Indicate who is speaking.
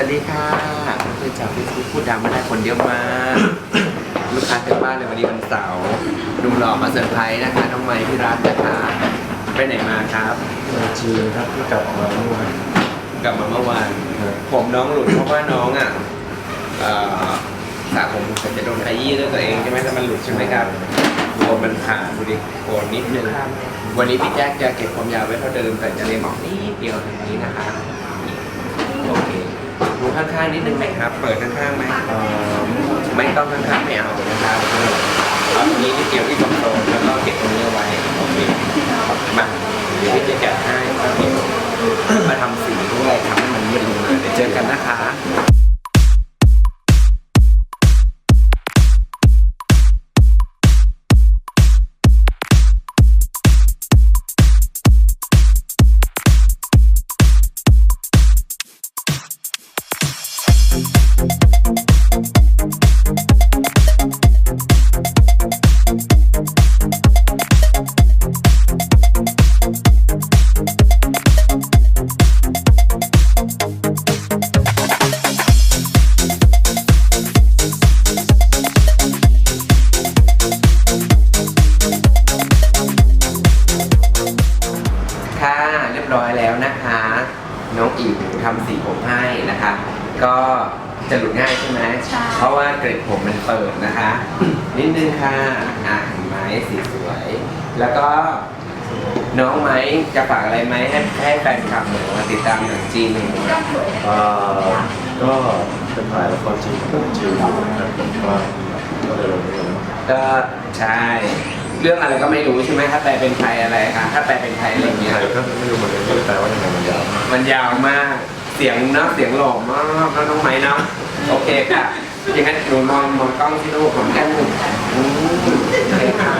Speaker 1: วัสดีค่ะเพื่อนจากเฟซบุ๊กพูดดังไม่ได้คนเยอะมาก ลูกค้าเต็มบ้านเลยวันนี้วันเสาร์ลุงหล่อมาเซอร์ไพรส์นะคะน้องไม้พี่รัตนะคะไปไหนมาครับ
Speaker 2: มาจีนครับที่กลับมาเมื่อวาน
Speaker 1: กลับมาเมื่อวาน
Speaker 2: ครับ
Speaker 1: ผมน้องหลุดเพราะว่าน้องอะเอ่อสระผมแต่จะโดนขยี้ด้วยตัวเองใช่ไหมถ้ามันหลุดใช่ไหมครับโคนมันขาดดูดิโคนนิดนึงวันนี้พี่แจ๊คจะเก็บความยาวไว้เท่าเดิมแต่จะเลยบอกนิดเดียวตรงนี้นะคะโอเคดู ข้างๆนิดนึงไหมครับ เปิดข้างๆไหมไม่ต้องข้างๆไม่เอานะครับเอาตรงนี้นิดเดียวที่ตรงๆแล้วก็เก็บตรงนี้เอาไว้โอเคมาเดี๋ยวพี่จะจัดให้ครับมาทำสีด้วยทำให้มันเงียบลงมาเดี๋ยวเจอกันนะคะ เรียบร้อยแล้วนะคะ น้องอิ๋วทำสีผมให้นะคะ ก็จะหลุดง่ายใช่ไหม
Speaker 3: ใช่
Speaker 1: เพราะว่าเกร็ดผมมันเปิดนะคะ นิดนึงค่ะอะเห็นไหมสีสวย แล้วก็น้องไหมจะฝากอะไรไหมให้ให้แฟนคลับหนูมาติดตามหนังจีนหนู
Speaker 2: เอ่อก็เป็นถ่ายละครจีนกับจีนอยู่นะครับผมก็ก็เลยลงไปแล้ว
Speaker 1: ก็ใช่ เรื่องอะไรก็ไม่รู้ใช่ไหมถ้าแปลเป็นไทยอะไรคะถ้าแปลเป็นไทยอะไรอย่างเงี้ย
Speaker 2: ถ่ายก็ไม่รู้เหมือนกันไม่รู้แปลว่ายังไงมันยาว
Speaker 1: มันยาวมาก เสียงเนาะเสียงหล่อมากแล้วน้องไม้เนาะ โอเคค่ะอย่างนั้นหนูมองมองกล้องที่ลูกของแก้มหนึ่งอืม